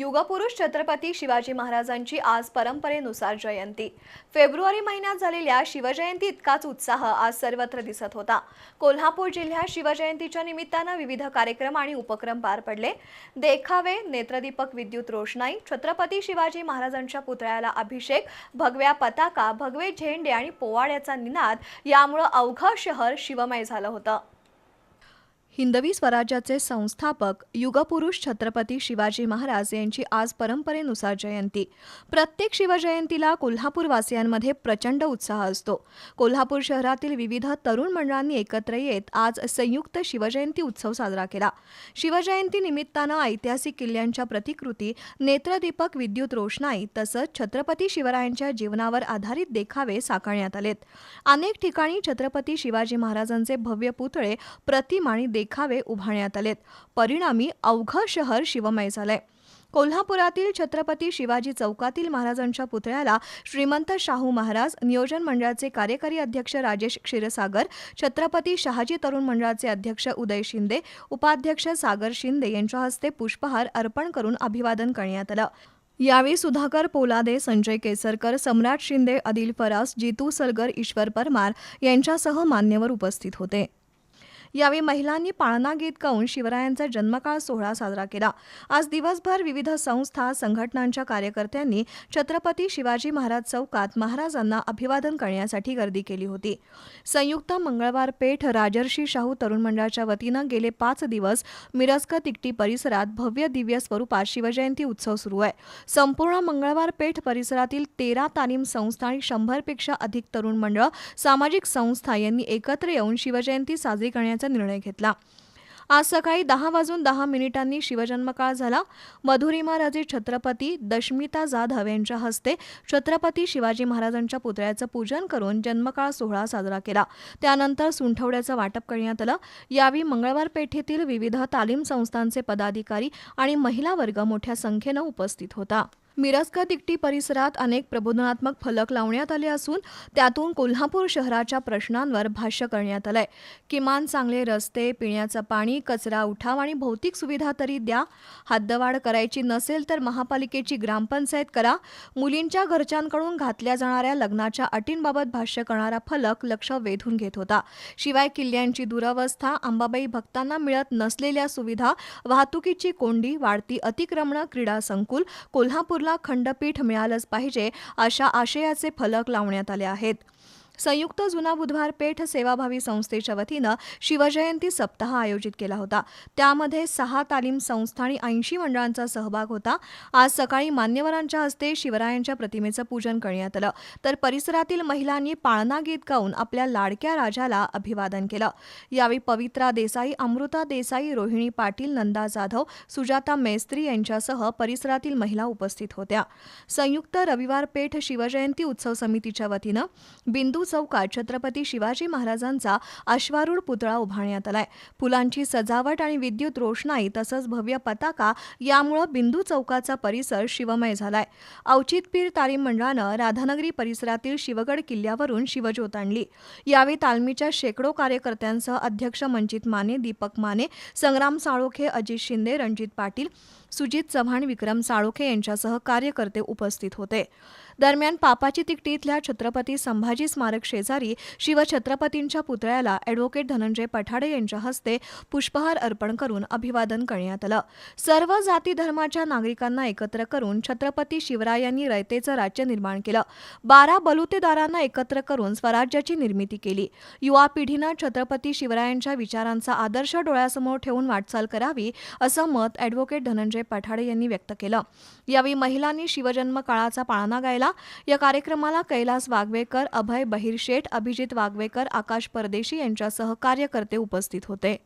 युगपुरुष छत्रपती शिवाजी महाराजांची आज परंपरेनुसार जयंती. फेब्रुवारी महिन्यात झालेल्या शिवजयंती इतकाच उत्साह आज सर्वत्र दिसत होता. कोल्हापूर जिल्ह्यात शिवजयंतीच्या निमित्तानं विविध कार्यक्रम आणि उपक्रम पार पडले. देखावे नेत्रदीपक विद्युत रोषणाई छत्रपती शिवाजी महाराजांच्या पुतळ्याला अभिषेक भगव्या पताका भगवे झेंडे आणि पोवाड्याचा निनाद यामुळं अवघं शहर शिवमय झालं होतं. हिंदवी स्वराज्याचे संस्थापक युगपुरुष छत्रपती शिवाजी महाराज यांची आज परंपरेनुसार जयंती. प्रत्येक शिवजयंतीला कोल्हापूरवासियांमध्ये प्रचंड उत्साह असतो. कोल्हापूर शहरातील विविध तरुण मंडळांनी एकत्र येत आज संयुक्त शिवजयंती उत्सव साजरा केला. शिवजयंती निमित्तानं ऐतिहासिक किल्ल्यांच्या प्रतिकृती नेत्रदीपक विद्युत रोषणाई तसंच छत्रपती शिवरायांच्या जीवनावर आधारित देखावे साकारण्यात आलेत. अनेक ठिकाणी छत्रपती शिवाजी महाराजांचे भव्य पुतळे प्रतिमा आणि देखावे उभारण्यात आलेत. परिणामी अवघं शहर शिवमय झालंय. कोल्हापुरातील छत्रपती शिवाजी चौकातील महाराजांच्या पुतळ्याला श्रीमंत शाहू महाराज नियोजन मंडळाचे कार्यकारी अध्यक्ष राजेश क्षीरसागर छत्रपती शहाजी तरुण मंडळाचे अध्यक्ष उदय शिंदे उपाध्यक्ष सागर शिंदे यांच्या हस्ते पुष्पहार अर्पण करून अभिवादन करण्यात आलं. यावेळी सुधाकर पोलादे संजय केसरकर सम्राट शिंदे आदिल फरास जितू सलगर ईश्वर परमार यांच्यासह मान्यवर उपस्थित होते. यावेळी महिलांनी पाळणा गीत गाऊन शिवरायांचा जन्मकाळ सोहळा साजरा केला. आज दिवसभर विविध संस्था संघटनांच्या कार्यकर्त्यांनी छत्रपती शिवाजी महाराज चौकात महाराजांना अभिवादन करण्यासाठी गर्दी केली होती. संयुक्त मंगळवार पेठ राजर्षी शाहू तरुण मंडळाच्या वतीनं गेले पाच दिवस मिरजक तिकटी परिसरात भव्य दिव्य स्वरूपात शिवजयंती उत्सव सुरू आहे. संपूर्ण मंगळवार पेठ परिसरातील तेरा तालीम संस्था आणि शंभरपेक्षा अधिक तरुण मंडळ सामाजिक संस्था यांनी एकत्र येऊन शिवजयंती साजरी करण्याचा निर्णय घेतला. आज सकाळी दहा वाजून दहा मिनिटांनी शिवजन्मकाळ झाला. मधुरी महाराजे छत्रपती दशमिता जाधव यांच्या हस्ते छत्रपती शिवाजी महाराजांच्या पुतळ्याचं पूजन करून जन्मकाळ सोहळा साजरा केला. त्यानंतर सुंठवड्याचं वाटप करण्यात आलं. यावेळी मंगळवार पेठेतील विविध तालीम संस्थांचे पदाधिकारी आणि महिला वर्ग मोठ्या संख्येनं उपस्थित होता. मिरजका दिकटी परिसरात अनेक प्रबोधनात्मक फलक लावण्यात आले असून त्यातून कोल्हापूर शहराच्या प्रश्नांवर भाष्य करण्यात आलंय. किमान चांगले रस्ते पिण्याचं पाणी कचरा उठाव आणि भौतिक सुविधा तरी द्या. हद्दवाढ करायची नसेल तर महापालिकेची ग्रामपंचायत करा. मुलींच्या घरच्यांकडून घातल्या जाणाऱ्या लग्नाच्या अटींबाबत भाष्य करणारा फलक लक्ष वेधून घेत होता. शिवाय किल्ल्यांची दुरवस्था अंबाबाई भक्तांना मिळत नसलेल्या सुविधा वाहतुकीची कोंडी वाढती अतिक्रमणं क्रीडा संकुल कोल्हापूर कोल्हापूरला खंडपीठ मिळालंच पाहिजे अशा आशयाचे फलक लावण्यात आले आहेत. संयुक्त जुना बुधवार पेठ सेवाभावी संस्थेच्या वतीनं शिवजयंती सप्ताह आयोजित केला होता. त्यामध्ये सहा तालीम संस्था आणि ऐंशी मंडळांचा सहभाग होता. आज सकाळी मान्यवरांच्या हस्ते शिवरायांच्या प्रतिमेचं पूजन करण्यात आलं. तर परिसरातील महिलांनी पाळणा गीत गाऊन आपल्या लाडक्या राजाला अभिवादन केलं. यावेळी पवित्रा देसाई अमृता देसाई रोहिणी पाटील नंदा जाधव सुजाता मेस्त्री यांच्यासह परिसरातील महिला उपस्थित होत्या. संयुक्त रविवार पेठ शिवजयंती उत्सव समितीच्या वतीनं बिंदू चौकात छत्रपती शिवाजी महाराजांचा अश्वारूढ पुतळा उभारण्यात आलाय. फुलांची सजावट आणि विद्युत रोषणाई तसंच भव्य पताका यामुळं बिंदू चौकाचा परिसर शिवमय झालाय. औचितपीर तालीम मंडळानं राधानगरी परिसरातील शिवगड किल्ल्यावरून शिवज्योत आणली. यावेळी तालमीच्या शेकडो कार्यकर्त्यांसह अध्यक्ष मंचित माने दीपक माने संग्राम साळोखे अजित शिंदे रणजित पाटील सुजित चव्हाण विक्रम साळोखे यांच्यासह कार्यकर्ते उपस्थित होते. दरम्यान पापाची तिकटी इथल्या छत्रपती संभाजी स्मारक शेजारी शिवछत्रपतींच्या पुतळ्याला ॲडव्होकेट धनंजय पठाडे यांच्या हस्ते पुष्पहार अर्पण करून अभिवादन करण्यात आलं. सर्व जाती धर्माच्या नागरिकांना एकत्र करून छत्रपती शिवरायांनी रयतेचं राज्य निर्माण केलं. बारा बलुतेदारांना एकत्र करून स्वराज्याची निर्मिती केली. युवा पिढीनं छत्रपती शिवरायांच्या विचारांचा आदर्श डोळ्यासमोर ठेवून वाटचाल करावी असं मत ॲडव्होकेट धनंजय पठाडे यांनी व्यक्त केलं. यावेळी महिलांनी शिवजन्म काळाचा पाळणा गायला. या कार्यक्रमाला कैलास वागवेकर अभय बहिरशेठ अभिजित वागवेकर आकाश परदेशी यांच्यासह कार्यकर्ते उपस्थित होते.